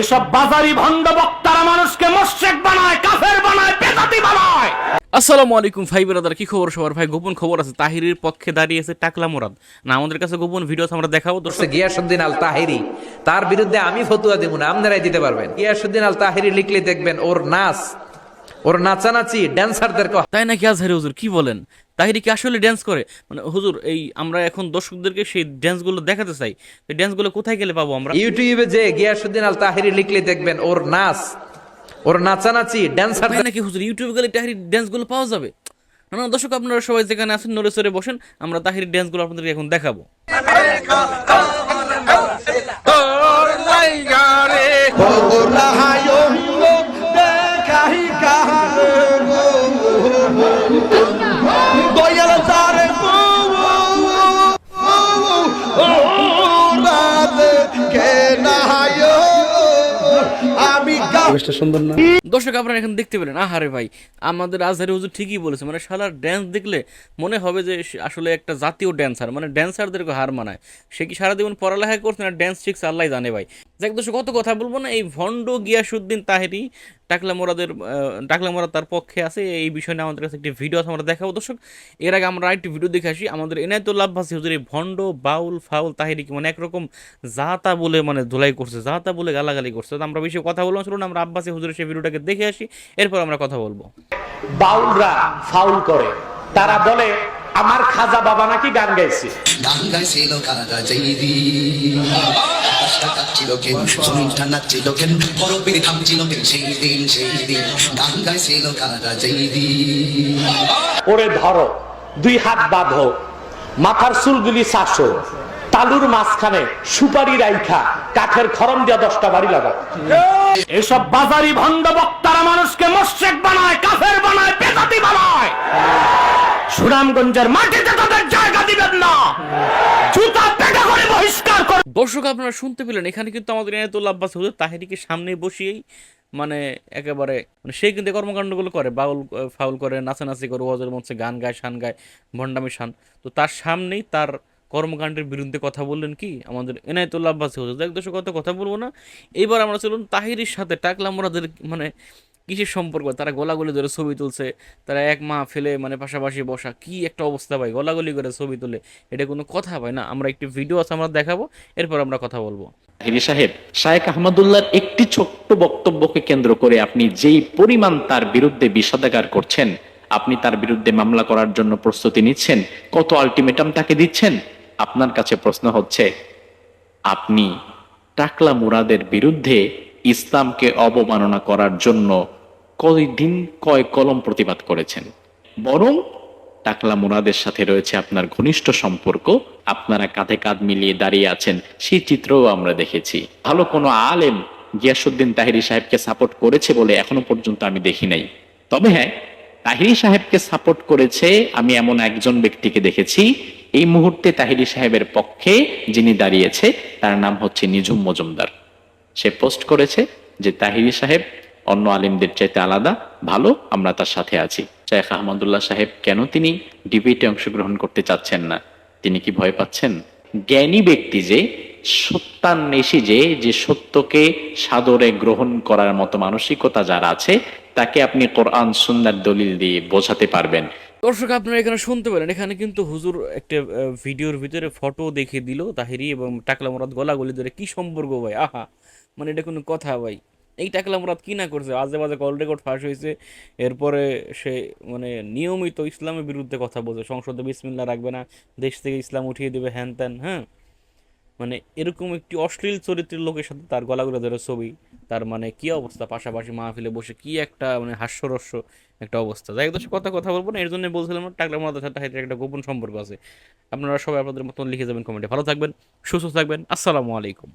এসব বাজারি ভণ্ড বক্তারা মানুষকে মোশেক বানায় কাফের বানায় বেদাতি বানায়। আসসালামু আলাইকুম ভাই ব্রাদার কি খবর সবার? ভাই গোপন খবর আছে তাহিরির পক্ষে দাঁড়িয়েছে টাকলা মোরাদ। না আমাদের কাছে গোপন ভিডিও আমরা দেখাবো দর্শক। গিয়াসুদ্দিন আল তাহিরি তার বিরুদ্ধে আমি ফতুয়া দেব না আপনারাই দিতে পারবেন। গিয়াসুদ্দিন আল তাহিরি লিখলে দেখবেন ওর নাচ ওর নাচানাচি ড্যান্সারদেরকে তাই নাকি আজহারি হুজুর? কি বলেন? তাহিরি কি আসলে ড্যান্স করে? মানে হুজুর এই আমরা এখন দর্শকদেরকে সেই ড্যান্সগুলো দেখাতে চাই। এই ড্যান্সগুলো কোথায় গেলে পাবো আমরা? ইউটিউবে যে গিয়াসুদ্দিন আল তাহিরি লিখলে দেখবেন ওর নাচ ওর নাচানাচি ড্যান্সার তাই নাকি হুজুর? ইউটিউবে গেলে তাহিরি ড্যান্সগুলো পাওয়া যাবে? না না দর্শক আপনারা সবাই যেখানে আছেন নড়ে সরে বসেন আমরা তাহিরি ড্যান্সগুলো আপনাদেরকে এখন দেখাবো। পরিবেশটা সুন্দর না? দর্শক আপনারা এখন দেখতে পেলেন আহারে ভাই আমাদের আজহারি হুজুর ঠিকই বলেছে মানে শালার ড্যান্স দেখলে মনে হবে যে আসলে একটা জাতীয় ড্যান্সার মানে ড্যান্সারদেরকে হার মানায়। সে কি সারা জীবন পড়ালেখা করছে না ড্যান্স শিখছে আল্লাহ জানে ভাই। যাক দর্শক কত কথা বলব না এই ভণ্ড গিয়াসুদ্দিন তাহেরি টাকলা মোরাদের টাকলা মোরাদ তার পক্ষে আছে এই বিষয় নিয়ে আমাদের কাছে একটি ভিডিও আছে আমরা দেখাবো দর্শক। এর আগে আমরা আরেকটি ভিডিও দেখে আসি আমাদের এনায়তুল্লাহ আব্বাসী হুজুর এই ভণ্ড বাউল ফাউল তাহিরি মানে একরকম জাতা বলে মানে ধুলাই করছে জাতা বলে গালাগালি করছে। তো আমরা বেশি কথা বলব না, আমরা আব্বাসী হুজুরের সেই ভিডিওটাকে দেখে আসি এরপর আমরা কথা বলব। বাউলরা ফাউল করে। তারা বলে আমার খাজা বাবা নাকি গান গাইছে? গান গাইছিল কেন? জমিনটা নাচছিল কেন? বরফের থামছিল কেন? সেই দিন সেই দিন। গান গাইছিল কারা জৈদি ওরে ধরো দুই হাত বাঁধো। মাথার চুলগুলি চাষো তালুর মাঝখানে সুপারি রাইখা কাঠের খরম দিয়া দশটা বাড়ি লাগাও। এসব বাজারি ভণ্ড বক্তারা মানুষকে মোশেক বানায় কাফের বানায় বেদাতি বানায়। সুনামগঞ্জের মাটিতে তাদের জায়গা দিবেন না। জুতা পেটা করে বহিষ্কার করে দর্শক আপনারা শুনতে পেলেন এখানে কিন্তু আমাদের এনায়তুল্লাহ আব্বাস হুজুর তাহিরিকে সামনে বসিয়েই মানে একেবারে মানে সে কিন্তু কর্মকাণ্ডগুলো করে বাউল ফাউল করে নাচানাচি করে ওয়াজের মঞ্চে গান গায় শান গায় ভণ্ডামি শান। তো তার সামনেই তার কর্মকাণ্ডের বিরুদ্ধে কথা বললেন কি? আমাদের এনায়তুল্লাহ আব্বাস হুজুর দেখ দর্শক কত কথা বলব না। এইবার আমরা চলুন তাহিরির সাথে টাকলাম মোরাদের মানে কিসের সম্পর্ক? তারা গোলাগুলি ধরে ছবি তুলছে, তারা এক মা ফেলে মানে পাশাপাশি বসা। কি একটা অবস্থা ভাই, গলাগলি করে ছবি তুলে। এটা কোনো কথা ভাই, না? আমরা একটি ভিডিও আছে, আমরা দেখাবো, এরপর আমরা কথা বলব। তাহিরি সাহেব শায়েক আহমদুল্লাহর একটি ছোট্ট বক্তব্যকে কেন্দ্র করে আপনি যেই পরিমাণ তার বিরুদ্ধে বিষাদাগার করছেন, আপনি তার বিরুদ্ধে মামলা করার জন্য প্রস্তুতি নিচ্ছেন, কত আলটিমেটাম তাকে দিচ্ছেন? আপনার কাছে প্রশ্ন হচ্ছে, আপনি টাকলা মুরাদের বিরুদ্ধে ইসলামকে অবমাননা করার জন্য কয়দিন কয় কলম প্রতিবাদ করেছেন? বরং টাকলা মুরাদের সাথে রয়েছে আপনার ঘনিষ্ঠ সম্পর্ক, আপনারা কাঁধে কাঁধ মিলিয়ে দাঁড়িয়ে আছেন, সেই চিত্রও আমরা দেখেছি। ভালো কোনো আলেম গিয়াসুদ্দিন তাহিরি সাহেবকে সাপোর্ট করেছে বলে এখনও পর্যন্ত আমি দেখি নাই। তবে হ্যাঁ তাহিরি সাহেবকে সাপোর্ট করেছে, আমি এমন একজন ব্যক্তিকে দেখেছি এই মুহূর্তে তাহিরি সাহেবের পক্ষে যিনি দাঁড়িয়েছে, তার নাম হচ্ছে নিঝুম মজুমদার। সে পোস্ট করেছে যে তাহিরি সাহেব অন্য আলিমদের চাইতে আলাদা, ভালো, আমরা তার সাথে আছি। শেখ আহমদুল্লাহ সাহেব, কেন তিনি ডিবেটে অংশগ্রহণ করতে চাচ্ছেন না? তিনি কি ভয় পাচ্ছেন? জ্ঞানী ব্যক্তি যে সত্যান্বেষী যে যে সত্যকে সাদরে গ্রহণ করার মতো মানসিকতা যার আছে, তাকে আপনি কোরআন সুন্দর দলিল দিয়ে বোঝাতে পারবেন। দর্শক, আপনারা এখানে শুনতে পারেন এখানে কিন্তু হুজুর একটা ভিডিওর ভিতরে ফটো দেখে দিল তাহিরি এবং টাকলা মোরাদ গলাগলি ধরে, কি সম্পর্ক ভাই? আহা মানে এটা কোনো কথা ভাই। এই টাকলা মরাদ কি না করছে? আজে বাজে কল রেকর্ড ফাঁস হয়েছে। এরপরে সে মানে নিয়মিত ইসলামের বিরুদ্ধে কথা বলছে। সংসদে বিসমিল্লা রাখবে না, দেশ থেকে ইসলাম উঠিয়ে দেবে, হ্যান ত্যান হ্যাঁ? মানে এরকম একটি অশ্লীল চরিত্রের লোকের সাথে তার গলাগুলো ধরে ছবি, তার মানে কি অবস্থা? পাশাপাশি মাহফিলে বসে কি একটা মানে হাস্যরস্য একটা অবস্থা। যাই দর্শক, কথা কথা বলব না এর জন্য বলছিলাম, টাকলা মাদার সাথে হাইটের একটা গোপন সম্পর্ক আছে। আপনারা সবাই আপনাদের মতন লিখে যাবেন কমেন্টে। ভালো থাকবেন, সুস্থ থাকবেন, আসসালামু আলাইকুম।